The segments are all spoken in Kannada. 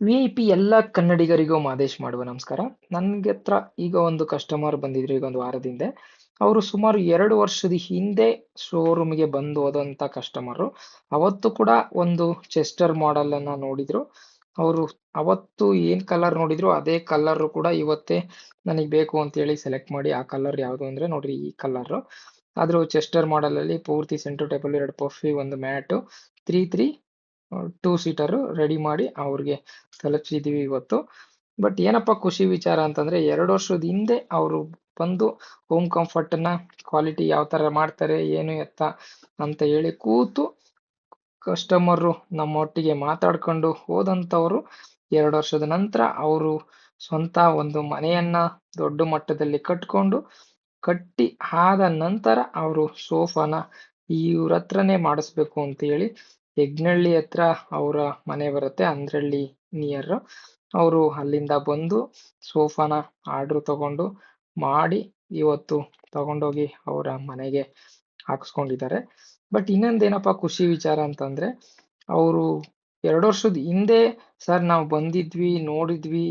ವಿ ಐ ಪಿ ಎಲ್ಲ ಕನ್ನಡಿಗರಿಗೂ ಮಾದೇಶ್ ಮಾಡುವ ನಮಸ್ಕಾರ. ನನಗೆ ಹತ್ರ ಈಗ ಒಂದು ಕಸ್ಟಮರ್ ಬಂದಿದ್ರು, ಈಗ ಒಂದು ವಾರದ ಹಿಂದೆ. ಅವರು ಸುಮಾರು ಎರಡು ವರ್ಷದ ಹಿಂದೆ ಶೋರೂಮ್ಗೆ ಬಂದು ಹೋದಂಥ ಕಸ್ಟಮರು ಅವತ್ತು ಕೂಡ ಒಂದು ಚೆಸ್ಟರ್ ಮಾಡೆಲ್ ಅನ್ನ ನೋಡಿದ್ರು. ಅವರು ಅವತ್ತು ಏನ್ ಕಲರ್ ನೋಡಿದ್ರು, ಅದೇ ಕಲರ್ ಕೂಡ ಇವತ್ತೇ ನನಗೆ ಬೇಕು ಅಂತ ಹೇಳಿ ಸೆಲೆಕ್ಟ್ ಮಾಡಿ ಆ ಕಲರ್ ಯಾವುದು ಅಂದ್ರೆ ನೋಡ್ರಿ ಈ ಕಲರ್ ಆದ್ರೂ ಚೆಸ್ಟರ್ ಮಾಡೆಲ್ ಅಲ್ಲಿ ಪೂರ್ತಿ ಸೆಂಟರ್ ಟೇಬಲ್ ಎರಡು ಪಫಿ ಒಂದು mat three three two seater ready ಮಾಡಿ ಅವ್ರಿಗೆ ತಲುಪಿಸಿದೀವಿ ಇವತ್ತು. ಬಟ್ ಏನಪ್ಪ ಖುಷಿ ವಿಚಾರ ಅಂತಂದ್ರೆ ಎರಡು ವರ್ಷದ ಹಿಂದೆ ಅವರು ಬಂದು ಹೋಮ್ನ ಕ್ವಾಲಿಟಿ ಯಾವ ತರ ಮಾಡ್ತಾರೆ, ಏನು ಎತ್ತ ಅಂತ ಹೇಳಿ ಕೂತು ಕಸ್ಟಮರು ನಮ್ಮೊಟ್ಟಿಗೆ ಮಾತಾಡ್ಕೊಂಡು ಹೋದಂಥವರು ಎರಡು ವರ್ಷದ ನಂತರ ಅವರು ಸ್ವಂತ ಒಂದು ಮನೆಯನ್ನ ದೊಡ್ಡ ಮಟ್ಟದಲ್ಲಿ ಕಟ್ಕೊಂಡು ಕಟ್ಟಿ ಆದ ನಂತರ ಅವರು ಸೋಫಾನ ಇವ್ರ ಹತ್ರನೇ ಮಾಡಿಸ್ಬೇಕು ಅಂತ ಹೆಗ್ನಳ್ಳಿ ಹತ್ರ ಅವರ ಮನೆ ಬರುತ್ತೆ, ಅಂದ್ರಳ್ಳಿ ನಿಯರ್ ಅವರು ಅಲ್ಲಿಂದ ಬಂದು ಸೋಫಾನ ಆರ್ಡ್ರ್ ತಗೊಂಡು ಮಾಡಿ ಇವತ್ತು ತಗೊಂಡೋಗಿ ಅವರ ಮನೆಗೆ ಹಾಕ್ಸ್ಕೊಂಡಿದ್ದಾರೆ. ಬಟ್ ಇನ್ನೊಂದೇನಪ್ಪ ಖುಷಿ ವಿಚಾರ ಅಂತಂದ್ರೆ, ಅವರು ಎರಡು ವರ್ಷದ ಹಿಂದೆ ಸರ್ ನಾವು ಬಂದಿದ್ವಿ, ನೋಡಿದ್ವಿ,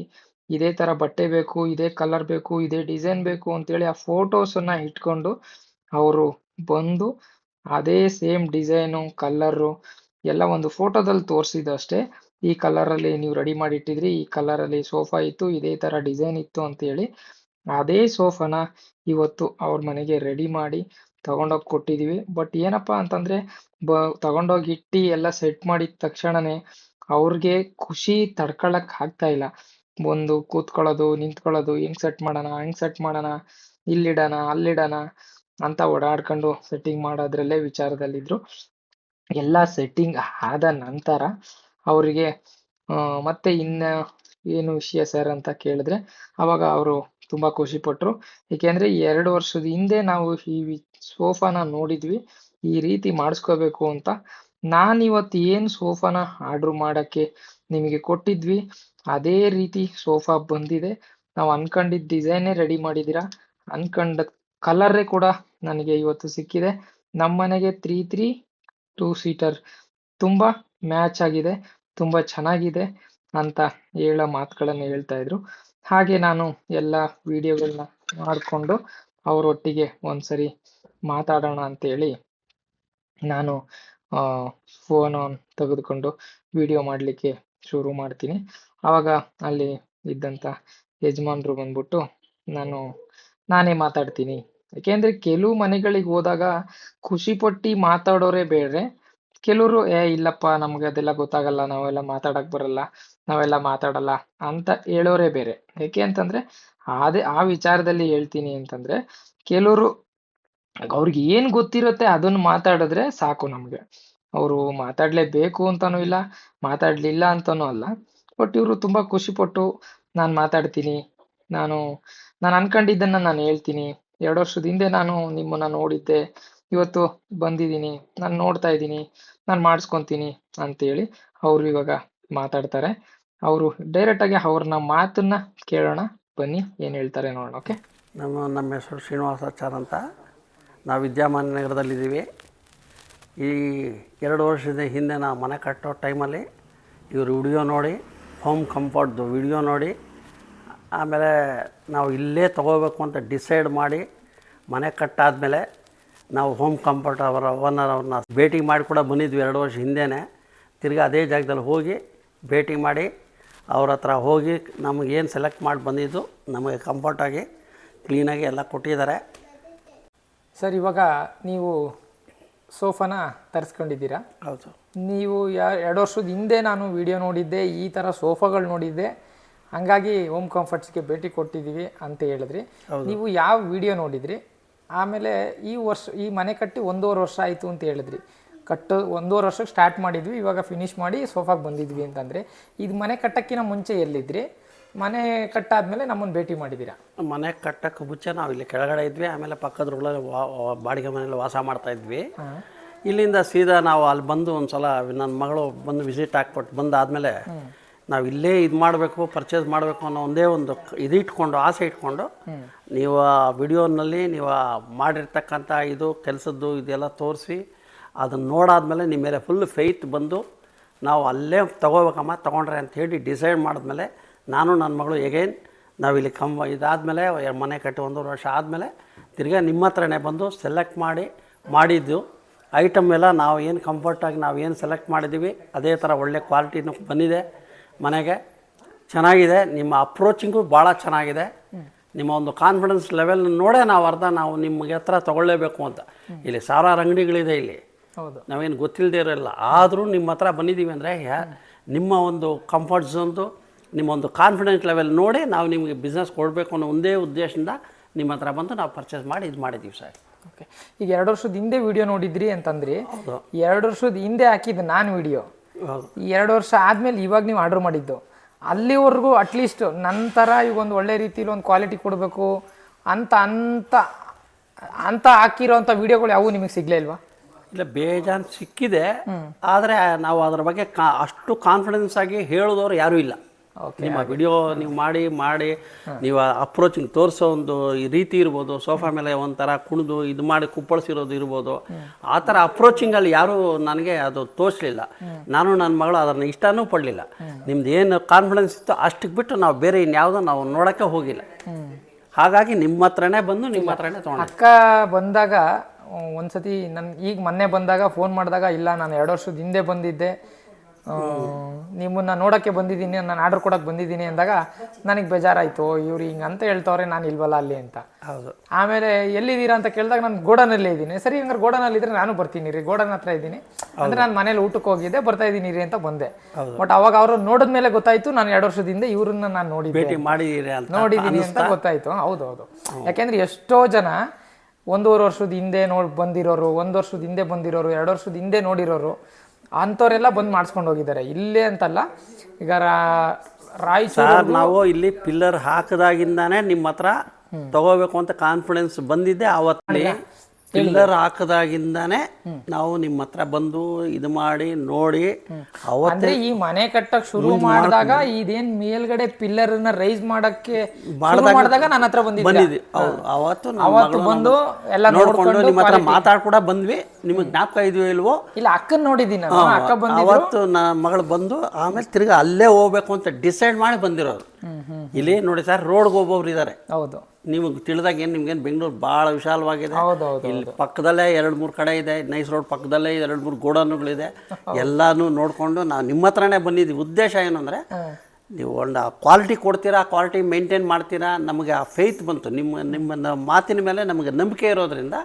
ಇದೇ ತರ ಬಟ್ಟೆ ಬೇಕು, ಇದೇ ಕಲರ್ ಬೇಕು, ಇದೇ ಡಿಸೈನ್ ಬೇಕು ಅಂತೇಳಿ ಆ ಫೋಟೋಸ್ ಅನ್ನ ಇಟ್ಕೊಂಡು ಅವರು ಬಂದು ಅದೇ ಸೇಮ್ ಡಿಸೈನು ಕಲರು ಎಲ್ಲ ಒಂದು ಫೋಟೋದಲ್ಲಿ ತೋರಿಸಿದ್ದು ಅಷ್ಟೇ. ಈ ಕಲರ್ ಅಲ್ಲಿ ನೀವು ರೆಡಿ ಮಾಡಿ ಇಟ್ಟಿದ್ರಿ ಈ ಕಲರ್ ಅಲ್ಲಿ ಸೋಫಾ ಇತ್ತು, ಇದೇ ತರ ಡಿಸೈನ್ ಇತ್ತು ಅಂತ ಹೇಳಿ ಅದೇ ಸೋಫಾನ ಇವತ್ತು ಅವ್ರ ಮನೆಗೆ ರೆಡಿ ಮಾಡಿ ತಗೊಂಡೋಗಿ ಕೊಟ್ಟಿದೀವಿ. ಬಟ್ ಏನಪ್ಪಾ ಅಂತಂದ್ರೆ, ಬ, ತಗೊಂಡೋಗಿ ಇಟ್ಟಿ ಎಲ್ಲ ಸೆಟ್ ಮಾಡಿದ ತಕ್ಷಣನೇ ಅವ್ರಿಗೆ ಖುಷಿ ತಡ್ಕೊಳಕ್ ಆಗ್ತಾ ಇಲ್ಲ. ಒಂದು ಕೂತ್ಕೊಳ್ಳೋದು, ನಿಂತ್ಕೊಳ್ಳೋದು, ಹೆಂಗ್ ಸೆಟ್ ಮಾಡೋಣ, ಹೆಂಗ್ ಸೆಟ್ ಮಾಡೋಣ, ಇಲ್ಲಿಡೋಣ, ಅಲ್ಲಿಡೋಣ ಅಂತ ಓಡಾಡ್ಕೊಂಡು ಸೆಟ್ಟಿಂಗ್ ಮಾಡೋದ್ರಲ್ಲೇ ವಿಚಾರದಲ್ಲಿದ್ರು. ಎಲ್ಲ ಸೆಟ್ಟಿಂಗ್ ಆದ ನಂತರ ಅವರಿಗೆ ಮತ್ತೆ ಇನ್ನ ಏನು ವಿಷಯ ಸರ್ ಅಂತ ಕೇಳಿದ್ರೆ, ಅವಾಗ ಅವರು ತುಂಬಾ ಖುಷಿ ಪಟ್ರು. ಏಕೆಂದ್ರೆ ಎರಡು ವರ್ಷದ ಹಿಂದೆ ನಾವು ಈ ಸೋಫಾನ ನೋಡಿದ್ವಿ. ಈ ರೀತಿ ಮಾಡಿಸ್ಕೋಬೇಕು ಅಂತ. ನಾನು ಇವತ್ತು ಏನು ಸೋಫಾನ ಆರ್ಡರ್ ಮಾಡಕ್ಕೆ ನಿಮಗೆ ಕೊಟ್ಟಿದ್ವಿ, ಅದೇ ರೀತಿ ಸೋಫಾ ಬಂದಿದೆ. ನಾವು ಅನ್ಕೊಂಡಿದ್ದ ಡಿಸೈನೇ ರೆಡಿ ಮಾಡಿದ್ದೀರಾ? ಅನ್ಕೊಂಡ ಕಲರೇ ಕೂಡ ನನಗೆ ಇವತ್ತು ಸಿಕ್ಕಿದೆ. ನಮ್ಮನೆಗೆ ತ್ರೀ ತ್ರೀ ಟೂ ಸೀಟರ್ ತುಂಬಾ ಮ್ಯಾಚ್ ಆಗಿದೆ, ತುಂಬಾ ಚೆನ್ನಾಗಿದೆ ಅಂತ ಹೇಳೋ ಮಾತುಗಳನ್ನು ಹೇಳ್ತಾ ಇದ್ರು. ಹಾಗೆ ನಾನು ಎಲ್ಲ ವಿಡಿಯೋಗಳನ್ನ ಮಾಡಿಕೊಂಡು ಅವರೊಟ್ಟಿಗೆ ಒಂದ್ಸರಿ ಮಾತಾಡೋಣ ಅಂತೇಳಿ ನಾನು ಫೋನ್ ತೆಗೆದುಕೊಂಡು ವಿಡಿಯೋ ಮಾಡಲಿಕ್ಕೆ ಶುರು ಮಾಡ್ತೀನಿ. ಆವಾಗ ಅಲ್ಲಿ ಇದ್ದಂಥ ಯಜಮಾನ್ರು ಬಂದ್ಬಿಟ್ಟು ನಾನು, ನಾನೇ ಮಾತಾಡ್ತೀನಿ ಯಾಕೆಂದ್ರೆ ಕೆಲವು ಮನೆಗಳಿಗೆ ಹೋದಾಗ ಖುಷಿ ಪಟ್ಟಿ ಮಾತಾಡೋರೇ ಬೇರೆ ಕೆಲವರು, ಏ, ಇಲ್ಲಪ್ಪ, ನಮ್ಗೆ ಅದೆಲ್ಲ ಗೊತ್ತಾಗಲ್ಲ, ನಾವೆಲ್ಲ ಮಾತಾಡಕ್ ಬರಲ್ಲ, ನಾವೆಲ್ಲ ಮಾತಾಡಲ್ಲ ಅಂತ ಹೇಳೋರೇ ಬೇರೆ. ಯಾಕೆ ಅಂತಂದ್ರೆ ಅದೇ ಆ ವಿಚಾರದಲ್ಲಿ ಹೇಳ್ತೀನಿ ಅಂತಂದ್ರೆ, ಕೆಲವರು ಅವ್ರಿಗೆ ಏನ್ ಗೊತ್ತಿರುತ್ತೆ ಅದನ್ನ ಮಾತಾಡಿದ್ರೆ ಸಾಕು ನಮ್ಗೆ. ಅವರು ಮಾತಾಡ್ಲೇಬೇಕು ಅಂತಾನೂ ಇಲ್ಲ, ಮಾತಾಡ್ಲಿಲ್ಲ ಅಂತಾನೂ ಅಲ್ಲ. ಬಟ್ ಇವರು ತುಂಬಾ ಖುಷಿ ಪಟ್ಟು, ನಾನ್ ಮಾತಾಡ್ತೀನಿ, ನಾನು ನಾನು ಅನ್ಕೊಂಡಿದ್ದನ್ನ ನಾನು ಹೇಳ್ತೀನಿ ಎರಡು ವರ್ಷದ ಹಿಂದೆ ನಾನು ನಿಮ್ಮನ್ನ ನೋಡಿದ್ದೆ. ಇವತ್ತು ಬಂದಿದ್ದೀನಿ, ನಾನು ನೋಡ್ತಾ ಇದ್ದೀನಿ, ನಾನು ಮಾಡಿಸ್ಕೊಂತೀನಿ ಅಂತೇಳಿ ಅವರು ಇವಾಗ ಮಾತಾಡ್ತಾರೆ. ಅವರು ಡೈರೆಕ್ಟ್ ಆಗಿ ಅವ್ರನ್ನ ಮಾತನ್ನ ಕೇಳೋಣ, ಬನ್ನಿ ಏನು ಹೇಳ್ತಾರೆ ನೋಡೋಣ ಓಕೆ ನಮ್ಮ ನಮ್ಮ ಹೆಸರು ಶ್ರೀನಿವಾಸಾಚಾರ್ ಅಂತ. ನಾವು ವಿದ್ಯಾಮಾನ ನಗರದಲ್ಲಿದ್ದೀವಿ. ಈ ಎರಡು ವರ್ಷದ ಹಿಂದೆ ನಾವು ಮನೆ ಕಟ್ಟೋ ಟೈಮಲ್ಲಿ ಇವರು ವಿಡಿಯೋ ನೋಡಿ ಹೋಮ್ ಕಂಫರ್ಟ್ದು ವಿಡಿಯೋ ನೋಡಿ ಆಮೇಲೆ ನಾವು ಇಲ್ಲೇ ತೊಗೋಬೇಕು ಅಂತ ಡಿಸೈಡ್ ಮಾಡಿ ಮನೆ ಕಟ್ಟಾದಮೇಲೆ ನಾವು ಹೋಮ್ ಕಂಫರ್ಟ್ ಅವರ ಓನರ್ ಅವ್ರನ್ನ ಭೇಟಿ ಮಾಡಿ ಕೂಡ ಬಂದಿದ್ವಿ ಎರಡು ವರ್ಷ ಹಿಂದೆಯೇ ತಿರ್ಗಿ ಅದೇ ಜಾಗದಲ್ಲಿ ಹೋಗಿ ಭೇಟಿ ಮಾಡಿ ಅವ್ರ ಹತ್ರ ಹೋಗಿ ನಮಗೇನು ಸೆಲೆಕ್ಟ್ ಮಾಡಿ ಬಂದಿದ್ದು ನಮಗೆ ಕಂಫರ್ಟಾಗಿ ಕ್ಲೀನಾಗಿ ಎಲ್ಲ ಕೊಟ್ಟಿದ್ದಾರೆ. ಸರ್ ಇವಾಗ ನೀವು ಸೋಫಾನ ತರಿಸ್ಕೊಂಡಿದ್ದೀರಾ? ಹೌದು. ನೀವು ಯಾ ಎರಡು ವರ್ಷದ ಹಿಂದೆ ನಾನು ವಿಡಿಯೋ ನೋಡಿದ್ದೆ ಈ ಥರ ಸೋಫಾಗಳು ನೋಡಿದ್ದೆ. ಹಂಗಾಗಿ ಹೋಮ್ ಕಂಫರ್ಟ್ಸ್ಗೆ ಭೇಟಿ ಕೊಟ್ಟಿದ್ದೀವಿ ಅಂತ ಹೇಳಿದ್ರಿ. ನೀವು ಯಾವ ವಿಡಿಯೋ ನೋಡಿದ್ರಿ? ಆಮೇಲೆ ಈ ವರ್ಷ ಈ ಮನೆ ಕಟ್ಟಿ ಒಂದೂವರೆ ವರ್ಷ ಆಯಿತು ಅಂತ ಹೇಳಿದ್ರಿ. ಕಟ್ಟೋ ಒಂದೂವರೆ ವರ್ಷಕ್ಕೆ ಸ್ಟಾರ್ಟ್ ಮಾಡಿದ್ವಿ ಇವಾಗ ಫಿನಿಶ್ ಮಾಡಿ ಸೋಫಾಗೆ ಬಂದಿದ್ವಿ ಅಂತಂದರೆ ಇದು ಮನೆ ಕಟ್ಟಕ್ಕಿಂತ ಮುಂಚೆ ಎಲ್ಲಿದ್ರಿ? ಮನೆ ಕಟ್ಟಾದ್ಮೇಲೆ ನಮ್ಮನ್ನು ಭೇಟಿ ಮಾಡಿದ್ದೀರಾ? ಮನೆ ಕಟ್ಟಕ್ಕೆ ಮುಂಚೆ ನಾವು ಇಲ್ಲಿ ಕೆಳಗಡೆ ಇದ್ವಿ ಆಮೇಲೆ ಪಕ್ಕದ ರೂಳಲ್ಲಿ ವಾ- ಬಾಡಿಗೆ ಮನೆಯಲ್ಲಿ ವಾಸ ಮಾಡ್ತಾ ಇದ್ವಿ. ಇಲ್ಲಿಂದ ಸೀದಾ ನಾವು ಅಲ್ಲಿ ಬಂದು ಒಂದು ಸಲ ನನ್ನ ಮಗಳು ಬಂದು ವಿಸಿಟ್ ಹಾಕ್ಬಿಟ್ಟು ಬಂದಾದಮೇಲೆ ನಾವು ಇಲ್ಲೇ ಇದು ಮಾಡಬೇಕು ಪರ್ಚೇಸ್ ಮಾಡಬೇಕು ಅನ್ನೋ ಒಂದೇ ಒಂದು ಇದು ಇಟ್ಕೊಂಡು ಆಸೆ ಇಟ್ಕೊಂಡು ನೀವು ಆ ವಿಡಿಯೋನಲ್ಲಿ ನೀವು ಮಾಡಿರ್ತಕ್ಕಂಥ ಇದು ಕೆಲಸದ್ದು ಇದೆಲ್ಲ ತೋರಿಸಿ ಅದನ್ನು ನೋಡಾದಮೇಲೆ ನಿಮ್ಮ ಮೇಲೆ ಫುಲ್ ಫೇತ್ ಬಂದು ನಾವು ಅಲ್ಲೇ ತೊಗೋಬೇಕಮ್ಮ ತೊಗೊಂಡ್ರೆ ಅಂತ ಹೇಳಿ ಡಿಸೈಡ್ ಮಾಡಿದ್ಮೇಲೆ ನಾನು ನನ್ನ ಮಗಳು ಎಗೈನ್ ನಾವಿಲ್ಲಿ ಕಂಬ ಇದಾದಮೇಲೆ ಮನೆ ಕಟ್ಟಿ ಒಂದೂವರೆ ವರ್ಷ ಆದಮೇಲೆ ತಿರ್ಗಾ ನಿಮ್ಮ ಹತ್ರನೇ ಬಂದು ಸೆಲೆಕ್ಟ್ ಮಾಡಿ ಮಾಡಿದ್ದು. ಐಟಮ್ ಎಲ್ಲ ನಾವು ಏನು ಕಂಫರ್ಟಾಗಿ ನಾವು ಏನು ಸೆಲೆಕ್ಟ್ ಮಾಡಿದ್ದೀವಿ ಅದೇ ಥರ ಒಳ್ಳೆ ಕ್ವಾಲಿಟಿನೂ ಬಂದಿದೆ. ಮನೆಗೆ. ಚೆನ್ನಾಗಿದೆ. ನಿಮ್ಮ ಅಪ್ರೋಚಿಂಗು ಭಾಳ ಚೆನ್ನಾಗಿದೆ. ನಿಮ್ಮ ಒಂದು ಕಾನ್ಫಿಡೆನ್ಸ್ ಲೆವೆಲ್ ನೋಡೇ ನಾವು ಅರ್ಧ ನಾವು ನಿಮಗೆ ಹತ್ರ ತೊಗೊಳ್ಳೇಬೇಕು ಅಂತ. ಇಲ್ಲಿ ಸಾವಿರಾರು ಅಂಗಡಿಗಳಿದೆ ಇಲ್ಲಿ. ಹೌದು. ನಾವೇನು ಗೊತ್ತಿಲ್ಲದೆ ಇರೋಲ್ಲ. ಆದರೂ ನಿಮ್ಮ ಹತ್ರ ಬಂದಿದ್ದೀವಿ ಅಂದರೆ ನಿಮ್ಮ ಒಂದು ಕಂಫರ್ಟ್ ಝೋನ್ದು ನಿಮ್ಮ ಒಂದು ಕಾನ್ಫಿಡೆನ್ಸ್ ಲೆವೆಲ್ ನೋಡಿ ನಾವು ನಿಮಗೆ ಬಿಸ್ನೆಸ್ ಕೊಡಬೇಕು ಅನ್ನೋ ಒಂದೇ ಉದ್ದೇಶದಿಂದ ನಿಮ್ಮ ಹತ್ರ ಬಂದು ನಾವು ಪರ್ಚೇಸ್ ಮಾಡಿ ಇದು ಮಾಡಿದ್ದೀವಿ ಸರ್. ಓಕೆ ಈಗ ಎರಡು ವರ್ಷದ ಹಿಂದೆ ವಿಡಿಯೋ ನೋಡಿದ್ರಿ ಅಂತಂದ್ರಿ. ಎರಡು ವರ್ಷದ ಹಿಂದೆ ಹಾಕಿದ್ದು ನಾನು ವಿಡಿಯೋ ಎರಡು ವರ್ಷ ಆದಮೇಲೆ ಇವಾಗ ನೀವು ಆರ್ಡರ್ ಮಾಡಿದ್ದು. ಅಲ್ಲಿವರೆಗೂ ಅಟ್ಲೀಸ್ಟ್ ನಂತರ ಈಗ ಒಂದು ಒಳ್ಳೆ ರೀತಿಲಿ ಒಂದು ಕ್ವಾಲಿಟಿ ಕೊಡಬೇಕು ಅಂತ ಅಂತ ಅಂತ ಹಾಕಿರೋಂಥ ವಿಡಿಯೋಗಳು ಯಾವೂ ನಿಮಗೆ ಸಿಗಲೇ ಇಲ್ವಾ? ಇಲ್ಲ ಬೇಜಾನ್ ಸಿಕ್ಕಿದೆ. ಆದರೆ ನಾವು ಅದರ ಬಗ್ಗೆ ಕಾ ಅಷ್ಟು ಕಾನ್ಫಿಡೆನ್ಸ್ ಆಗಿ ಹೇಳಿದವರು ಯಾರೂ ಇಲ್ಲ. ನಿಮ್ಮ ವಿಡಿಯೋ ನೀವು ಮಾಡಿ ಮಾಡಿ ನೀವು ಅಪ್ರೋಚಿಂಗ್ ತೋರಿಸೋ ಒಂದು ಈ ರೀತಿ ಇರ್ಬೋದು ಸೋಫಾ ಮೇಲೆ ಒಂಥರ ಕುಣಿದು ಇದು ಮಾಡಿ ಕುಪ್ಪಳಿಸಿರೋದು ಇರ್ಬೋದು. ಆ ಥರ ಅಪ್ರೋಚಿಂಗಲ್ಲಿ ಯಾರೂ ನನಗೆ ಅದು ತೋರಿಸಲಿಲ್ಲ. ನಾನು ನನ್ನ ಮಗಳು ಅದನ್ನು ಇಷ್ಟನೂ ಪಡಲಿಲ್ಲ. ನಿಮ್ದು ಏನು ಕಾನ್ಫಿಡೆನ್ಸ್ ಇತ್ತು ಅಷ್ಟಕ್ಕೆ ಬಿಟ್ಟು ನಾವು ಬೇರೆ ಇನ್ಯಾವುದೋ ನಾವು ನೋಡೋಕ್ಕೆ ಹೋಗಿಲ್ಲ. ಹಾಗಾಗಿ ನಿಮ್ಮ ಹತ್ರನೇ ಬಂದು ನಿಮ್ಮ ಹತ್ರನೇ ತೊಗೊಂಡು. ಅಕ್ಕ ಬಂದಾಗ ಒಂದ್ಸತಿ ನನ್ ಈಗ ಮೊನ್ನೆ ಬಂದಾಗ ಫೋನ್ ಮಾಡಿದಾಗ ಇಲ್ಲ ನಾನು ಎರಡು ವರ್ಷದ ಹಿಂದೆ ಬಂದಿದ್ದೆ. ನಿಮ್ಮನ್ನ ನೋಡೋಕ್ಕೆ ಬಂದಿದ್ದೀನಿ ನಾನು ಆರ್ಡರ್ ಕೊಡಕ್ಕೆ ಬಂದಿದ್ದೀನಿ ಅಂದಾಗ ನನಗೆ ಬೇಜಾರಾಯಿತು ಇವ್ರು ಹಿಂಗೆ ಅಂತ ಹೇಳ್ತವ್ರೆ ನಾನು ಇಲ್ವಲ್ಲ ಅಲ್ಲಿ ಅಂತ. ಹೌದು. ಆಮೇಲೆ ಎಲ್ಲಿದ್ದೀರಾ ಅಂತ ಕೇಳಿದಾಗ ನಾನು ಗೋಡನಲ್ಲೇ ಇದ್ದೀನಿ. ಸರಿ ಹಂಗಾರೆ ಗೋಡನಲ್ಲಿ ಇದ್ರೆ ನಾನು ಬರ್ತೀನಿ ರೀ ಗೋಡನ್ ಹತ್ರ ಇದ್ದೀನಿ. ಅಂದ್ರೆ ನಾನು ಮನೇಲಿ ಊಟಕ್ಕೆ ಹೋಗಿದ್ದೆ ಬರ್ತಾ ಇದ್ದೀನಿ ರೀ ಅಂತ ಬಂದೆ. ಬಟ್ ಅವಾಗ ಅವರು ನೋಡಿದ್ಮೇಲೆ ಗೊತ್ತಾಯ್ತು ನಾನು ಎರಡು ವರ್ಷದಿಂದ ಇವ್ರನ್ನ ನಾನು ನೋಡಿ ಭೇಟಿ ಮಾಡಿದ್ದೀರಿ ಅಂತ ನೋಡಿದ್ದೀನಿ ಅಂತ ಗೊತ್ತಾಯ್ತು. ಹೌದು ಹೌದು ಯಾಕೆಂದ್ರೆ ಎಷ್ಟೋ ಜನ ಒಂದೂವರೆ ವರ್ಷದ ಹಿಂದೆ ನೋಡಿ ಬಂದಿರೋರು ಒಂದು ವರ್ಷದ ಹಿಂದೆ ಬಂದಿರೋರು ಎರಡು ವರ್ಷದ ಹಿಂದೆ ನೋಡಿರೋರು ಅಂಥವ್ರೆಲ್ಲ ಬಂದು ಮಾಡಿಸ್ಕೊಂಡು ಹೋಗಿದ್ದಾರೆ. ಇಲ್ಲೇ ಅಂತಲ್ಲ ಈಗ ರಾಯಚೂರು ಸರ್ ನಾವು ಇಲ್ಲಿ ಪಿಲ್ಲರ್ ಹಾಕದಾಗಿಂದಾನೇ ನಿಮ್ಮ ಹತ್ರ ತಗೋಬೇಕು ಅಂತ ಕಾನ್ಫಿಡೆನ್ಸ್ ಬಂದಿದ್ದೆ. ಅವತ್ತಲ್ಲಿ ಪಿಲ್ಲರ್ ಹಾಕದಾಗಿಂದಾನೆ ನಾವು ನಿಮ್ಮ ಹತ್ರ ಬಂದು ಇದು ಮಾಡಿ ನೋಡಿ ಅವತ್ತೇ ಅಂದ್ರೆ ಈ ಮನೆ ಕಟ್ಟಕ್ ಶುರು ಮಾಡಿದಾಗ ಇದೇನ್ ಮೇಲ್ಗಡೆ ಪಿಲ್ಲರ್ನ ರೈಸ್ ಮಾಡಕ್ಕೆ ಶುರು ಮಾಡಿದಾಗ ನನ್ನ ಹತ್ರ ಬಂದಿದ್ದೆ ಹೌದು. ಅವತ್ತು ನಮ್ಮ ಅವತ್ತು ಮಗಳು ಬಂದು ಎಲ್ಲ ನೋಡ್ಕೊಂಡು ನೋಡ್ಕೊಂಡು ನಿಮ್ಮ ಹತ್ರ ಮಾತಾಡ್ಕೂಡ ಬಂದ್ವಿ. ನಿಮಗೆ ಜ್ಞಾಪಕ ಇದೆಯೋ ಇಲ್ವೋ? ಇಲ್ಲ ಅಕ್ಕನ್ ನೋಡಿದ್ದೀನಿ ನಾನು. ಅಕ್ಕ ಬಂದಿದ್ರು. ಅವತ್ತು ನನ್ನ ಮಗಳು ಬಂದು ಆಮೇಲೆ ತಿರ್ಗಾ ಅಲ್ಲೇ ಹೋಗ್ಬೇಕು ಅಂತ ಡಿಸೈಡ್ ಮಾಡಿ ಬಂದಿರೋರು. ಇಲ್ಲಿ ನೋಡಿ ಸರ್ ರೋಡ್ಗೆ ಒಬ್ಬೊಬ್ರು ಇದ್ದಾರೆ ಹೌದು. ನಿಮಗೆ ತಿಳಿದಾಗ ಏನು ನಿಮ್ಗೇನು ಬೆಂಗಳೂರು ಭಾಳ ವಿಶಾಲವಾಗಿದೆ. ಇಲ್ಲಿ ಪಕ್ಕದಲ್ಲೇ ಎರಡು ಮೂರು ಕಡೆ ಇದೆ ನೈಸ್ ರೋಡ್ ಪಕ್ಕದಲ್ಲೇ ಎರಡು ಮೂರು ಗೋಡನ್ಗಳಿದೆ. ಎಲ್ಲಾನು ನೋಡಿಕೊಂಡು ನಾವು ನಿಮ್ಮ ಹತ್ರನೇ ಬಂದಿದ್ದೀವಿ ಉದ್ದೇಶ ಏನು ಅಂದರೆ ನೀವು ಒಂದು ಕ್ವಾಲಿಟಿ ಕೊಡ್ತೀರಾ ಆ ಕ್ವಾಲಿಟಿ ಮೇಂಟೈನ್ ಮಾಡ್ತೀರಾ ನಮಗೆ ಆ ಫೇತ್ ಬಂತು. ನಿಮ್ಮ ನಿಮ್ಮ ಮಾತಿನ ಮೇಲೆ ನಮಗೆ ನಂಬಿಕೆ ಇರೋದ್ರಿಂದ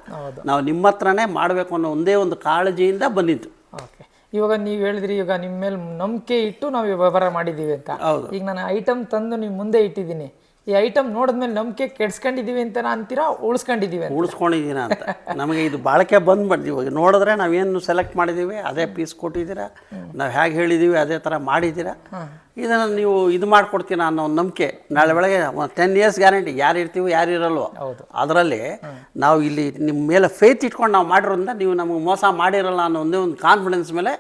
ನಾವು ನಿಮ್ಮ ಹತ್ರನೇ ಮಾಡಬೇಕು ಅನ್ನೋ ಒಂದೇ ಒಂದು ಕಾಳಜಿಯಿಂದ ಬಂದಿದ್ದು. ಓಕೆ ಇವಾಗ ನೀವು ಹೇಳಿದ್ರಿ ಇವಾಗ ನಿಮ್ಮ ಮೇಲೆ ನಂಬಿಕೆ ಇಟ್ಟು ನಾವು ವ್ಯವಹಾರ ಮಾಡಿದ್ದೀವಿ ಅಂತ. ಈಗ ನಾನು ಐಟಮ್ ತಂದು ನಿಮ್ಮ ಮುಂದೆ ಇಟ್ಟಿದ್ದೀನಿ ಈ ಐಟಮ್ ನೋಡಿದ್ಮೇಲೆ ನಂಬಿಕೆ ಕೆಡ್ಸ್ಕೊಂಡಿದೀವಿ ಅಂತ ಅಂತೀರಾ ಉಳಿಸ್ಕೊಂಡಿದೀವಿ ಅಂತ ಉಳಿಸ್ಕೊಂಡಿದ್ದೀನ ಅಂತ. ನಮಗೆ ಇದು ಬಾಳಿಕೆ ಬಂದ್ಬಿಡ್ತು ಇವಾಗ. ನೋಡಿದ್ರೆ ನಾವೇನು ಸೆಲೆಕ್ಟ್ ಮಾಡಿದ್ದೀವಿ ಅದೇ ಪೀಸ್ ಕೊಟ್ಟಿದ್ದೀರಾ ನಾವು ಹೇಗೆ ಹೇಳಿದ್ದೀವಿ ಅದೇ ಥರ ಮಾಡಿದ್ದೀರಾ. ಇದನ್ನು ನೀವು ಇದು ಮಾಡಿಕೊಡ್ತೀನಿ ಅನ್ನೋ ಒಂದು ನಂಬಿಕೆ. ನಾಳೆ ಬೆಳಗ್ಗೆ ಟೆನ್ ಇಯರ್ಸ್ ಗ್ಯಾರಂಟಿ ಯಾರು ಇರ್ತೀವಿ ಯಾರು ಇರಲ್ವೋ. ಅದರಲ್ಲಿ ನಾವು ಇಲ್ಲಿ ನಿಮ್ಮ ಮೇಲೆ ಫೇತ್ ಇಟ್ಕೊಂಡು ನಾವು ಮಾಡಿರೋದ್ರಿಂದ ನೀವು ನಮಗೆ ಮೋಸ ಮಾಡಿರಲ್ಲ ಅನ್ನೋ ಒಂದೇ ಒಂದು ಕಾನ್ಫಿಡೆನ್ಸ್ ಮೇಲೆ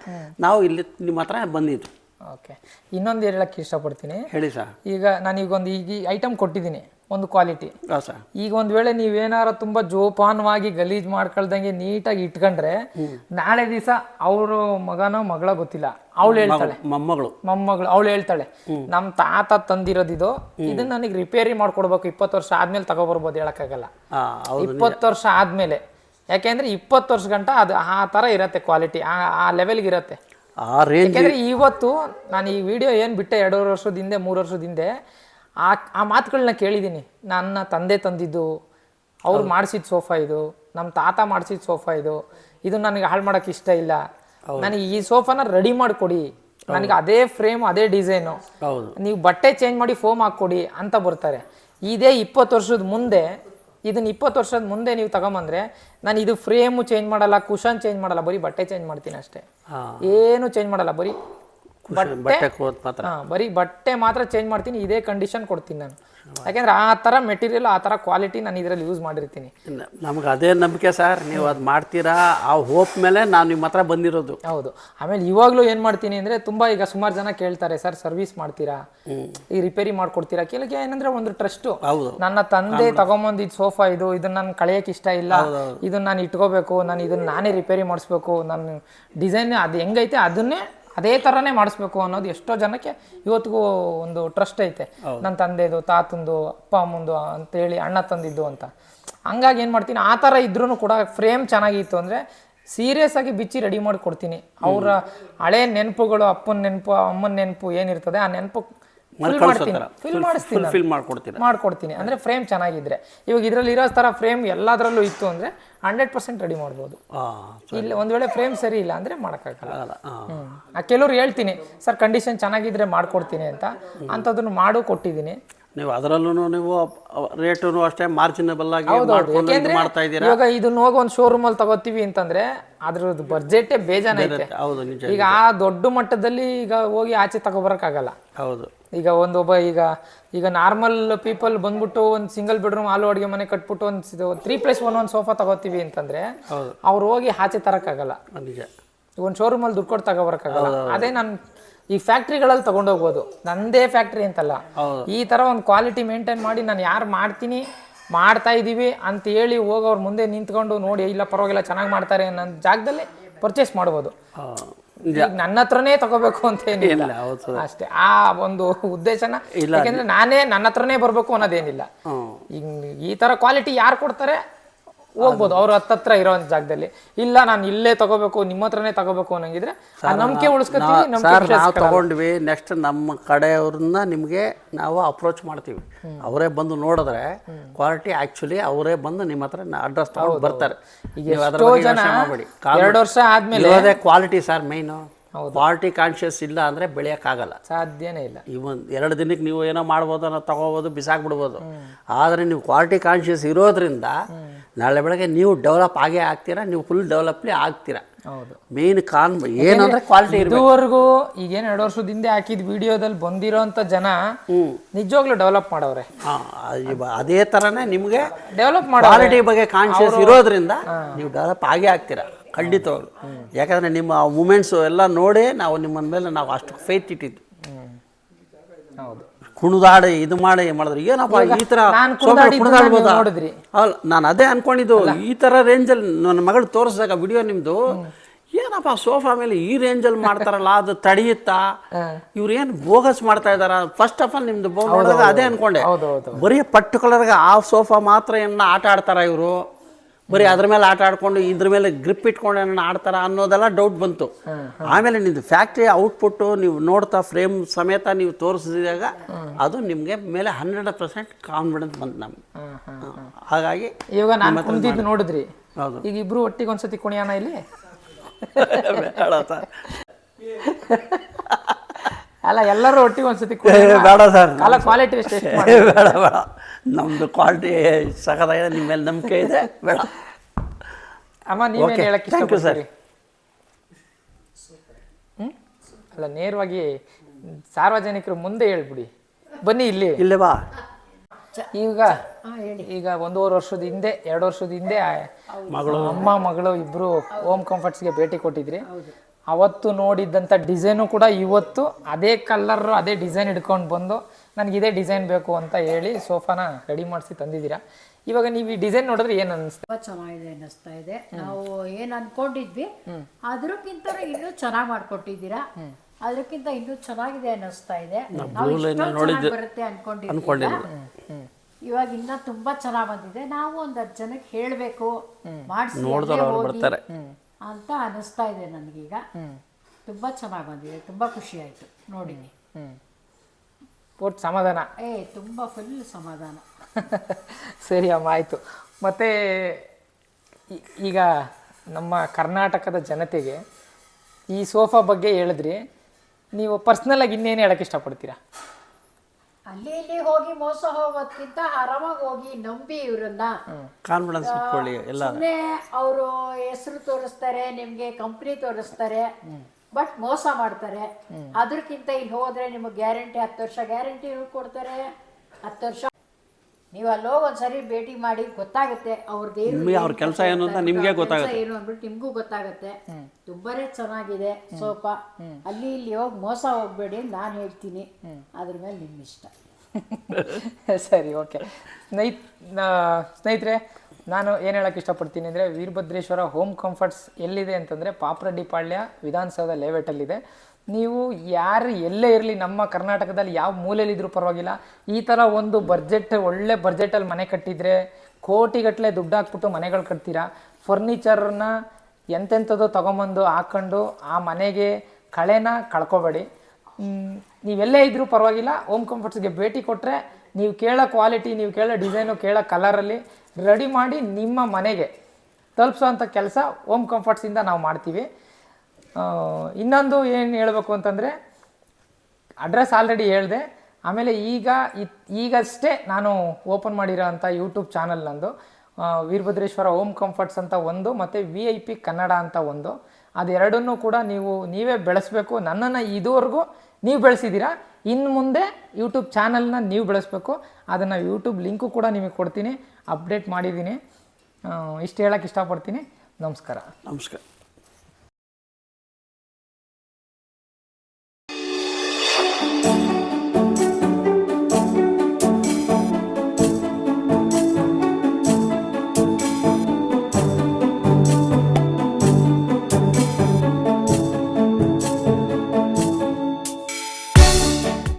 ನಾವು ಇಲ್ಲಿ ನಿಮ್ಮ ಹತ್ರ ಬಂದಿದ್ದು. ಓಕೆ ಇನ್ನೊಂದು ಹೇಳಕ್ಕೆ ಇಷ್ಟಪಡ್ತೀನಿ. ಹೇಳಿ ಸರ್ ಈಗ ನಾನು ಈಗ ಒಂದು ಈಗ ಐಟಮ್ ಕೊಟ್ಟಿದ್ದೀನಿ ಒಂದು ಕ್ವಾಲಿಟಿ ಹಾಂ ಸರ್ ಈಗ ಒಂದ್ ವೇಳೆ ನೀವೇನಾರ ತುಂಬಾ ಜೋಪಾನವಾಗಿ ಗಲೀಜ್ ಮಾಡ್ಕೊಳ್ದಂಗೆ ನೀಟಾಗಿ ಇಟ್ಕೊಂಡ್ರೆ ನಾಳೆ ದಿವಸ ಅವ್ರ ಮಗನೋ ಮಗಳ ಗೊತ್ತಿಲ್ಲ. ಅವಳು ಹೇಳ್ತಾಳೆ. ಮೊಮ್ಮಗಳು. ಮೊಮ್ಮಗಳು ಅವಳು ಹೇಳ್ತಾಳೆ. ನಮ್ ತಾತ ತಂದಿರೋದಿದು ಇದನ್ನ ನನಗೆ ರಿಪೇರಿ ಮಾಡ್ಕೊಡ್ಬೇಕು. ಇಪ್ಪತ್ತು ವರ್ಷ ಆದ್ಮೇಲೆ ತಗೊಬರ್ಬೋದು ಹೇಳಕ್ಕಾಗಲ್ಲ. ಇಪ್ಪತ್ತು ವರ್ಷ ಆದ್ಮೇಲೆ. ಯಾಕೆಂದ್ರೆ ಇಪ್ಪತ್ತು ವರ್ಷ ಗಂಟ ಅದು ಆ ತರ ಇರತ್ತೆ ಕ್ವಾಲಿಟಿ ಆ ಆ ಲೆವೆಲ್ಗೆ ಇರತ್ತೆ. ಆ ರೇಂಜ್ ಯಾಕಂದ್ರೆ ಇವತ್ತು ನಾನು ಈ ವಿಡಿಯೋ ಏನು ಬಿಟ್ಟೆ ಎರಡೂವರೆ ವರ್ಷದ ಹಿಂದೆ ಮೂರು ವರ್ಷದ ಹಿಂದೆ ಆ ಆ ಮಾತುಗಳನ್ನ ಕೇಳಿದ್ದೀನಿ. ನನ್ನ ತಂದೆ ತಂದಿದ್ದು ಅವ್ರು ಮಾಡಿಸಿದ ಸೋಫಾ ಇದು ನಮ್ಮ ತಾತ ಮಾಡಿಸಿದ ಸೋಫಾ ಇದು ಇದು ನನಗೆ ಹಾಳು ಮಾಡೋಕೆ ಇಷ್ಟ ಇಲ್ಲ. ನನಗೆ ಈ ಸೋಫಾನ ರೆಡಿ ಮಾಡಿಕೊಡಿ. ನನಗೆ ಅದೇ ಫ್ರೇಮ್ ಅದೇ ಡಿಸೈನು ನೀವು ಬಟ್ಟೆ ಚೇಂಜ್ ಮಾಡಿ ಫೋಮ್ ಹಾಕ್ಕೊಡಿ ಅಂತ ಬರ್ತಾರೆ. ಇದೇ ಇಪ್ಪತ್ತು ವರ್ಷದ ಮುಂದೆ ಇದನ್ನ ಇಪ್ಪತ್ತು ವರ್ಷದ ಮುಂದೆ ನೀವು ತಗೊಂಬಂದ್ರೆ ನಾನು ಇದು ಫ್ರೇಮು ಚೇಂಜ್ ಮಾಡಲ್ಲ ಕುಷನ್ ಚೇಂಜ್ ಮಾಡಲ್ಲ ಬರೀ ಬಟ್ಟೆ ಚೇಂಜ್ ಮಾಡ್ತೀನಿ ಅಷ್ಟೇ. ಏನು ಚೇಂಜ್ ಮಾಡಲ್ಲ ಬರೀ ಬಟ್ಟೆ ಬರೀ ಬಟ್ಟೆ ಮಾತ್ರ ಚೇಂಜ್ ಮಾಡ್ತೀನಿ ಇದೇ ಕಂಡೀಷನ್ ಕೊಡ್ತೀನಿ ನಾನು. ಯಾಕೆಂದ್ರೆ ಆ ಥರ ಮೆಟೀರಿಯಲ್ ಆ ಥರ ಕ್ವಾಲಿಟಿ ನಾನು ಇದರಲ್ಲಿ ಯೂಸ್ ಮಾಡಿರ್ತೀನಿ. ನಮ್ಗೆ ಅದೇ ನಂಬಿಕೆ ಸರ್. ನೀವು ಅದು ಮಾಡ್ತೀರಾ? ಆ ಹೋಪ್ ಮೇಲೆ ನಾನು ನಿಮ್ಮ ಹತ್ರ ಬಂದಿರೋದು. ಹೌದು. ಆಮೇಲೆ ಇವಾಗಲೂ ಏನು ಮಾಡ್ತೀನಿ ಅಂದರೆ ತುಂಬ ಈಗ ಸುಮಾರು ಜನ ಕೇಳ್ತಾರೆ ಸರ್ ಸರ್ವಿಸ್ ಮಾಡ್ತೀರಾ? ಈ ರಿಪೇರಿ ಮಾಡ್ಕೊಡ್ತೀರಾ? ಕೆಲಕ್ಕೆ ಏನಂದ್ರೆ ಒಂದು ಟ್ರಸ್ಟು ಹೌದು. ನನ್ನ ತಂದೆ ತಗೊಂಬಂದಿದ್ ಸೋಫಾ ಇದು ಇದನ್ನ ನಾನು ಕಳೆಯಕ್ಕೆ ಇಷ್ಟ ಇಲ್ಲ. ಇದನ್ನ ನಾನು ಇಟ್ಕೋಬೇಕು ನಾನು ಇದನ್ನ ನಾನೇ ರಿಪೇರಿ ಮಾಡಿಸ್ಬೇಕು. ನಾನು ಡಿಸೈನ್ ಅದು ಹೆಂಗೈತೆ ಅದನ್ನೇ ಅದೇ ಥರನೇ ಮಾಡಿಸ್ಬೇಕು ಅನ್ನೋದು ಎಷ್ಟೋ ಜನಕ್ಕೆ ಇವತ್ತಿಗೂ ಒಂದು ಟ್ರಸ್ಟ್ ಐತೆ. ನನ್ನ ತಂದೆದು ತಾತಂದು ಅಪ್ಪ ಅಮ್ಮಂದು ಅಂತೇಳಿ ಅಣ್ಣ ತಂದಿದ್ದು ಅಂತ. ಹಂಗಾಗಿ ಏನು ಮಾಡ್ತೀನಿ ಆ ಥರ ಇದ್ರೂ ಕೂಡ ಫ್ರೇಮ್ ಚೆನ್ನಾಗಿತ್ತು ಅಂದರೆ ಸೀರಿಯಸ್ ಆಗಿ ಬಿಚ್ಚಿ ರೆಡಿ ಮಾಡಿ ಕೊಡ್ತೀನಿ. ಅವರ ಹಳೆ ನೆನಪುಗಳು ಅಪ್ಪನ ನೆನಪು ಅಮ್ಮನ ನೆನಪು ಏನಿರ್ತದೆ ಆ ನೆನಪು ಫಿಲ್ ಮಾಡಿಸ್ತೀನಿ ಮಾಡ್ಕೊಡ್ತೀನಿ. ಅಂದರೆ ಫ್ರೇಮ್ ಚೆನ್ನಾಗಿದ್ರೆ. ಇವಾಗ ಇದರಲ್ಲಿ ಇರೋ ಥರ ಫ್ರೇಮ್ ಎಲ್ಲದರಲ್ಲೂ ಇತ್ತು ಅಂದರೆ ಹಂಡ್ರೆಡ್ ಪರ್ಸೆಂಟ್ ರೆಡಿ ಮಾಡ್ಬೋದು. ಇಲ್ಲ ಒಂದು ವೇಳೆ ಫ್ರೇಮ್ ಸರಿ ಇಲ್ಲ ಅಂದರೆ ಮಾಡೋಕ್ಕಾಗಲ್ಲ. ಆ. ಕೆಲವ್ರು ಹೇಳ್ತೀನಿ ಸರ್ ಕಂಡೀಷನ್ ಚೆನ್ನಾಗಿದ್ರೆ ಮಾಡ್ಕೊಡ್ತೀನಿ ಅಂತ. ಅಂಥದ್ದನ್ನು ಮಾಡು ಕೊಟ್ಟಿದ್ದೀನಿ. ನೀವು ಅದರಲ್ಲೂ ನೀವು ರೇಟು ಅಷ್ಟೇ ಮಾರ್ಜಿನಬಲ್ ಆಗಿ ಮಾಡ್ತಾ ಇದ್ದೀರಾ? ಇವಾಗ ಇದನ್ನ ಹೋಗಿ ಒಂದು ಶೋರೂಮ್ ಅಲ್ಲಿ ತಗೋತೀವಿ ಅಂತಂದ್ರೆ ಅದ್ರದ್ದು ಬಜೆಟೇ ಬೇಜಾನೈತೆ ಹೌದು ಈಗ ಆ ದೊಡ್ಡ ಮಟ್ಟದಲ್ಲಿ ಈಗ ಹೋಗಿ ಆಚೆ ತಗೋಬರಕ್ಕಾಗಲ್ಲ. ಹೌದು. ಈಗ ಒಂದೊಬ್ಬ ಈಗ ಈಗ ನಾರ್ಮಲ್ ಪೀಪಲ್ ಬಂದ್ಬಿಟ್ಟು ಒಂದು ಸಿಂಗಲ್ ಬೆಡ್ರೂಮ್ ಆಲು ಅಡುಗೆ ಮನೆ ಕಟ್ಬಿಟ್ಟು ಒಂದು ತ್ರೀ ಪ್ಲಸ್ ಒನ್ ಒಂದು ಸೋಫಾ ತಗೋತೀವಿ ಅಂತಂದ್ರೆ. ಅವ್ರು ಹೋಗಿ ಆಚೆ ತರಕ್ಕಾಗಲ್ಲ ನಿಜ. ಒಂದು ಶೋರೂಮ್ ಅಲ್ಲಿ ದುಡ್ಡು ಕೊಟ್ಟು ತಗೋಬರಕ್ಕಾಗಲ್ಲ ಅದೇ ನಾನು ಈ ಫ್ಯಾಕ್ಟ್ರಿಗಳಲ್ಲಿ ತಗೊಂಡೋಗ್ಬೋದು. ನಂದೇ ಫ್ಯಾಕ್ಟ್ರಿ ಅಂತಲ್ಲ. ಈ ತರ ಒಂದು ಕ್ವಾಲಿಟಿ ಮೇಂಟೈನ್ ಮಾಡಿ ನಾನು ಯಾರು ಮಾಡ್ತೀನಿ ಮಾಡ್ತಾ ಇದೀವಿ ಅಂತ ಹೇಳಿ ಹೋಗಿ ಅವ್ರ ಮುಂದೆ ನಿಂತ್ಕೊಂಡು ನೋಡಿ ಇಲ್ಲ ಪರವಾಗಿಲ್ಲ ಚೆನ್ನಾಗಿ ಮಾಡ್ತಾರೆ ಅನ್ನೋ ಜಾಗದಲ್ಲಿ ಪರ್ಚೇಸ್ ಮಾಡ್ಬೋದು. ಈಗ ನನ್ನ ಹತ್ರನೇ ತಗೋಬೇಕು ಅಂತ ಏನಿಲ್ಲ. ಅಷ್ಟೇ. ಆ ಒಂದು ಉದ್ದೇಶನ. ಯಾಕೆಂದ್ರೆ ನಾನೇ ನನ್ನ ಹತ್ರನೇ ಬರ್ಬೇಕು ಅನ್ನೋದೇನಿಲ್ಲ. ಈ ತರ ಕ್ವಾಲಿಟಿ ಯಾರು ಕೊಡ್ತಾರೆ? ಹೋಗ್ಬೋದು. ಅವ್ರ ಹತ್ತತ್ರ ಇರೋ ಜಾಗದಲ್ಲಿ. ಇಲ್ಲ ನಾನು ಇಲ್ಲೇ ತಗೋಬೇಕು ನಿಮ್ಮ ಹತ್ರನೇ ತಗೋಬೇಕು ಅನ್ನಂಗಿದ್ರೆ ಆ ನಂಬಿಕೆ ಉಳಿಸ್ಕೊತೀವಿ ನಂಬಿಕೆ ಸರ್ ನಾವು ತಗೊಂಡ್ವಿ. ನೆಕ್ಸ್ಟ್ ನಮ್ಮ ಕಡೆಯವ್ರನ್ನ ನಿಮಗೆ ನಾವು ಅಪ್ರೋಚ್ ಮಾಡ್ತೀವಿ. ಅವರೇ ಬಂದು ನೋಡಿದ್ರೆ ಕ್ವಾಲಿಟಿ ಆಕ್ಚುಲಿ ಅವರೇ ಬಂದು ನಿಮ್ಮ ಹತ್ರ ಅಡ್ರೆಸ್ ತಗೊಂಡು ಬರ್ತಾರೆ. ಜನ ಮಾಡಬೇಡಿ. ಎರಡು ವರ್ಷ ಆದ್ಮೇಲೆ quality sir main quality conscious ಇಲ್ಲ ಅಂದರೆ ಬೆಳೆಯೋಕ್ಕಾಗಲ್ಲ. ಸಾಧ್ಯನೇ ಇಲ್ಲ. ಈ ಒಂದು ಎರಡು ದಿನಕ್ಕೆ ನೀವು ಏನೋ ಮಾಡ್ಬೋದು ಅನ್ನೋ ತಗೋಬೋದು ಬಿಸಾಕ್ಬಿಡ್ಬೋದು. ಆದರೆ ನೀವು ಕ್ವಾಲಿಟಿ ಕಾನ್ಷಿಯಸ್ ಇರೋದ್ರಿಂದ ನಾಳೆ ಬೆಳಗ್ಗೆ ನೀವು ಡೆವಲಪ್ ಆಗೇ ಆಗ್ತೀರಾ ನೀವು ಫುಲ್ ಡೆವಲಪ್ಲಿ ಆಗ್ತೀರಾ. ಹೌದು. ಮೇನ್ ಕಾನ್ ಏನಂದ್ರೆ ಕ್ವಾಲಿಟಿ ಇದುವರೆಗೂ ಈಗೇನು ಎರಡು ವರ್ಷದ ಹಿಂದೆ ಹಾಕಿದ ವಿಡಿಯೋದಲ್ಲಿ ಬಂದಿರೋಂಥ ಜನ ನಿಜವಾಗ್ಲೂ ಡೆವಲಪ್ ಮಾಡವ್ರೆ. ಅದೇ ಥರನೇ ನಿಮಗೆ ಡೆವಲಪ್ ಮಾಡೋ ಕ್ವಾಲಿಟಿ ಬಗ್ಗೆ ಕಾನ್ಷಿಯಸ್ ಇರೋದ್ರಿಂದ ನೀವು ಡೆವಲಪ್ ಆಗೇ ಆಗ್ತೀರಾ. ಖಂಡಿತವಾಗ್ಲು ಯಾಕಂದರೆ ನಿಮ್ಮ ಮೂಮೆಂಟ್ಸು ಎಲ್ಲ ನೋಡಿ ನಾವು ನಿಮ್ಮ ಮೇಲೆ ನಾವು ಅಷ್ಟು ಫೈತ್ ಇಟ್ಟಿದ್ದು. ಹೌದು. ಕುಣಿದಾಡಿ ಇದು ಮಾಡಿ ಮಾಡಿದ್ರೆ. ಏನಪ್ಪ ಈ ಥರ ಕುಣಿದಾಡ್ಬೋದಾ. ಅಲ್ಲ ನಾನು ಅದೇ ಅನ್ಕೊಂಡಿದ್ದು. ಈ ಥರ ರೇಂಜಲ್ಲಿ ನನ್ನ ಮಗಳು ತೋರಿಸಿದಾಗ ವಿಡಿಯೋ ನಿಮ್ಮದು ಏನಪ್ಪ ಸೋಫಾ ಮೇಲೆ ಈ ರೇಂಜಲ್ಲಿ ಮಾಡ್ತಾರಲ್ಲ ಅದು ತಡೆಯುತ್ತಾ? ಇವ್ರು ಏನು ಬೋಗಸ್ ಮಾಡ್ತಾ ಇದಾರ ಫಸ್ಟ್ ಆಫ್ ಆಲ್ ನಿಮ್ದು ಬೋಗ ನೋಡಿದಾಗ ಅದೇ ಅನ್ಕೊಂಡೆ. ಬರೀ ಪರ್ಟಿಕ್ಯುಲರ್ಗೆ ಆ ಸೋಫಾ ಮಾತ್ರ ಏನ ಆಟ ಆಡ್ತಾರ ಇವರು? ಬರೀ ಅದ್ರ ಮೇಲೆ ಆಟ ಆಡ್ಕೊಂಡು ಇದ್ರ ಮೇಲೆ ಗ್ರಿಪ್ ಇಟ್ಕೊಂಡು ಏನಾರ ಆಡ್ತಾರ ಅನ್ನೋದೆಲ್ಲ ಡೌಟ್ ಬಂತು. ಆಮೇಲೆ ನಿಮ್ದು ಫ್ಯಾಕ್ಟ್ರಿ ಔಟ್ಪುಟ್ಟು ನೀವು ನೋಡ್ತಾ ಫ್ರೇಮ್ ಸಮೇತ ನೀವು ತೋರಿಸಿದಾಗ ಅದು ನಿಮಗೆ ಮೇಲೆ ಹಂಡ್ರೆಡ್ ಪರ್ಸೆಂಟ್ ಕಾನ್ಫಿಡೆನ್ಸ್ ಬಂತು ನಮ್ಗೆ. ಹಾಗಾಗಿ ಇವಾಗ ನಾನು ಕುಂತಿದ್ದು ನೋಡಿದ್ರಿ. ಹೌದು. ಈಗ ಇಬ್ರು ಒಟ್ಟಿಗೆ ಒಂದ್ಸತಿ ಕುಣಿಯಾನ ಇಲ್ಲಿ? ಅಲ್ಲ ಎಲ್ಲರೂ ಒಟ್ಟಿಗೆ ಒಂದ್ಸತಿ. ಬೇಡ ಸರ್. ಅಲ್ಲ ಕ್ವಾಲಿಟಿ ಬೇಡ ಬೇಡ. ನಮ್ಮದು ಕ್ವಾಲಿಟಿ ಸಖತ್ತಾಗಿದೆ ನಿಮ್ಮ ಮೇಲೆ ನಂಬಿಕೆ ಇದೆ. ಬೇಡ. ಅಮ್ಮ ನೀವೇನು ಹೇಳಕ್ಕೆ ಥ್ಯಾಂಕ್ ಯು ಸರ್ ಅಲ್ಲ ನೇರವಾಗಿ ಸಾರ್ವಜನಿಕರು ಮುಂದೆ ಹೇಳ್ಬಿಡಿ. ಬನ್ನಿ ಇಲ್ಲಿ. ಇಲ್ಲೇ ಬಾ. ಈಗ ಈಗ ಒಂದೂವರೆ ವರ್ಷದ ಹಿಂದೆ ಎರಡು ವರ್ಷದ ಹಿಂದೆ ಮಗಳು. ಅಮ್ಮ ಮಗಳು ಇಬ್ರು ಹೋಮ್ ಕಂಫರ್ಟ್ಸ್ಗೆ ಭೇಟಿ ಕೊಟ್ಟಿದ್ರಿ. ಅವತ್ತು ನೋಡಿದ್ದಂಥ ಡಿಸೈನು ಕೂಡ ಇವತ್ತು ಅದೇ ಕಲರ್ ಅದೇ ಡಿಸೈನ್ ಹಿಡ್ಕೊಂಡು ಬಂದು ನನಗೆ ಇದೇ ಡಿಸೈನ್ ಬೇಕು ಅಂತ ಹೇಳಿ ಸೋಫಾನ ರೆಡಿ ಮಾಡಿಸಿ ತಂದಿದ್ದೀರಾ. ಇವಾಗ ನೀವು ಈ ಡಿಸೈನ್ ನೋಡಿದ್ರೆ ಏನು ಅನಿಸ್ತಾ? ತುಂಬಾ ಚೆನ್ನಾಗಿದೆ ಅನ್ನಿಸ್ತಾ ಇದೆ. ನಾವು ಏನ್ ಅನ್ಕೊಂಡಿದ್ವಿ ಅದ್ರಕ್ಕಿಂತ ಇನ್ನೂ ಚೆನ್ನಾಗಿ ಮಾಡ್ಕೊಟ್ಟಿದ್ದೀರಾ. ಅದಕ್ಕಿಂತ ಇನ್ನೂ ಚೆನ್ನಾಗಿದೆ ಅನ್ನಿಸ್ತಾ ಇದೆ. ನಾವು ಇಷ್ಟೊಂದ್ ಚೆನ್ನಾಗ್ ಬರುತ್ತೆ ಅನ್ಕೊಂಡಿದ್ದೀವಿ ಇವಾಗ ಇನ್ನ ತುಂಬಾ ಚೆನ್ನಾಗ್ ಬಂದಿದೆ. ನಾವು ಒಂದ್ ಹತ್ತು ಜನಕ್ಕೆ ಹೇಳ್ಬೇಕು. ಮಾಡಿಸಿ ಬರ್ತಾರೆ. ಅಂತ ಅನಿಸ್ತಾ ಇದೆ ನನಗೀಗ. ತುಂಬಾ ಚೆನ್ನಾಗ್ ಬಂದಿದೆ. ತುಂಬಾ ಖುಷಿ ಆಯ್ತು. ನೋಡಿ. ಹ್ಞೂ ಒಟ್ಟು ಸಮಾಧಾನ. ಏ ತುಂಬ ಫುಲ್ ಸಮಾಧಾನ. ಸರಿ ಅಮ್ಮ ಆಯಿತು. ಮತ್ತು ಈಗ ನಮ್ಮ ಕರ್ನಾಟಕದ ಜನತೆಗೆ ಈ ಸೋಫಾ ಬಗ್ಗೆ ಹೇಳಿದ್ರಿ. ನೀವು ಪರ್ಸ್ನಲಾಗಿ ಇನ್ನೇನು ಹೇಳಕ್ಕೆ ಇಷ್ಟಪಡ್ತೀರಾ? ಅಲ್ಲಿ ಇಲ್ಲಿ ಹೋಗಿ ಮೋಸ ಹೋಗೋದ್ಕಿಂತ ಆರಾಮಾಗಿ ಹೋಗಿ ನಂಬಿ ಇವ್ರನ್ನ. ಕಾನ್ಫಿಡೆನ್ಸ್ ಇಟ್ಕೊಳ್ಳಿ ಎಲ್ಲ ಅವರು ಹೆಸರು ತೋರಿಸ್ತಾರೆ ನಿಮ್ಗೆ ಕಂಪ್ನಿ ತೋರಿಸ್ತಾರೆ. ಬಟ್ ಮೋಸ ಮಾಡ್ತಾರೆ. ಅದಕ್ಕಿಂತ ಇಲ್ಲಿ ಹೋದ್ರೆ ನಿಮಗೆ ಗ್ಯಾರಂಟಿ ಹತ್ತು ವರ್ಷ ಗ್ಯಾರಂಟಿ ಕೊಡ್ತಾರೆ. ಹತ್ತು ವರ್ಷ ನೀವು ಅಲ್ಲಿ ಹೋಗಿ ಒಂದ್ಸರಿ ಭೇಟಿ ಮಾಡಿ ಗೊತ್ತಾಗುತ್ತೆ ಅವ್ರದ್ದು ನಿಮಗೆ ಅವ್ರ ಕೆಲಸ ಏನು ಅಂತ ನಿಮಗೆ ಗೊತ್ತಾಗುತ್ತೆ. ಏನು ಅಂದ್ಬಿಟ್ಟು ನಿಮ್ಗೂ ಗೊತ್ತಾಗುತ್ತೆ. ತುಂಬಾನೇ ಚೆನ್ನಾಗಿದೆ ಸೋಪ. ಅಲ್ಲಿ ಇಲ್ಲಿ ಹೋಗಿ ಮೋಸ ಹೋಗ್ಬೇಡಿ ಅಂತ ನಾನು ಹೇಳ್ತೀನಿ. ಅದ್ರ ಮೇಲೆ ನಿಮ್ಮ ಇಷ್ಟ ಸರಿ ಓಕೆ ಸ್ನೇಹಿತ್ ನಾ- ಸ್ನೇಹಿತರೆ ನಾನು ಏನು ಹೇಳೋಕ್ಕೆ ಇಷ್ಟಪಡ್ತೀನಿ ಅಂದರೆ ವೀರಭದ್ರೇಶ್ವರ ಹೋಮ್ ಕಂಫರ್ಟ್ಸ್ ಎಲ್ಲಿದೆ ಅಂತಂದರೆ ಪಾಪರೆಡ್ಡಿಪಾಳ್ಯ ವಿಧಾನಸೌಧ ಲೇಔಟಲ್ಲಿದೆ. ನೀವು ಯಾರು ಎಲ್ಲೇ ಇರಲಿ, ನಮ್ಮ ಕರ್ನಾಟಕದಲ್ಲಿ ಯಾವ ಮೂಲೆಯಲ್ಲಿದ್ದರೂ ಪರವಾಗಿಲ್ಲ, ಈ ಥರ ಒಂದು ಬಜೆಟ್ ಒಳ್ಳೆ ಬಜೆಟಲ್ಲಿ ಮನೆ ಕಟ್ಟಿದರೆ ಕೋಟಿಗಟ್ಟಲೆ ದುಡ್ಡು ಹಾಕ್ಬಿಟ್ಟು ಮನೆಗಳು ಕಟ್ತೀರಾ? ಫರ್ನಿಚರ್ನ ಎಂತೆಂಥದ್ದು ತೊಗೊಂಬಂದು ಹಾಕ್ಕೊಂಡು ಆ ಮನೆಗೆ ಕಳೆನ ಕಳ್ಕೊಬೇಡಿ. ನೀವೆಲ್ಲೇ ಇದ್ದರೂ ಪರವಾಗಿಲ್ಲ ಹೋಮ್ ಕಂಫರ್ಟ್ಸ್ಗೆ ಭೇಟಿ ಕೊಟ್ಟರೆ ನೀವು ಕೇಳೋ ಕ್ವಾಲಿಟಿ ನೀವು ಕೇಳೋ ಡಿಸೈನು ಕೇಳೋ ಕಲರಲ್ಲಿ ರೆಡಿ ಮಾಡಿ ನಿಮ್ಮ ಮನೆಗೆ ತಲುಪಿಸೋವಂಥ ಕೆಲಸ ಹೋಮ್ ಕಂಫರ್ಟ್ಸಿಂದ ನಾವು ಮಾಡ್ತೀವಿ. ಇನ್ನೊಂದು ಏನು ಹೇಳಬೇಕು ಅಂತಂದರೆ ಅಡ್ರೆಸ್ ಆಲ್ರೆಡಿ ಹೇಳಿದೆ. ಆಮೇಲೆ ಈಗ ಈಗಷ್ಟೇ ನಾನು ಓಪನ್ ಮಾಡಿರೋ ಅಂಥ ಯೂಟ್ಯೂಬ್ ಚಾನಲ್ ನಂದು ವೀರಭದ್ರೇಶ್ವರ ಓಮ್ ಕಂಫರ್ಟ್ಸ್ ಅಂತ ಒಂದು ಮತ್ತು ವಿ ಐ ಪಿ ಕನ್ನಡ ಅಂತ ಒಂದು. ಅದೆರಡನ್ನೂ ಕೂಡ ನೀವು ನೀವೇ ಬೆಳೆಸಬೇಕು. ನನ್ನನ್ನು ಇದುವರೆಗೂ ನೀವು ಬೆಳೆಸಿದ್ದೀರಾ? ಇನ್ನು ಮುಂದೆ ಯೂಟ್ಯೂಬ್ ಚಾನಲ್ನ ನೀವು ಬೆಳೆಸ್ಬೇಕು. ಅದನ್ನು ಯೂಟ್ಯೂಬ್ ಲಿಂಕು ಕೂಡ ನಿಮಗೆ ಕೊಡ್ತೀನಿ. ಅಪ್ಡೇಟ್ ಮಾಡಿದ್ದೀನಿ. ಇಷ್ಟು ಹೇಳೋಕ್ಕೆ ಇಷ್ಟಪಡ್ತೀನಿ. ನಮಸ್ಕಾರ. ನಮಸ್ಕಾರ.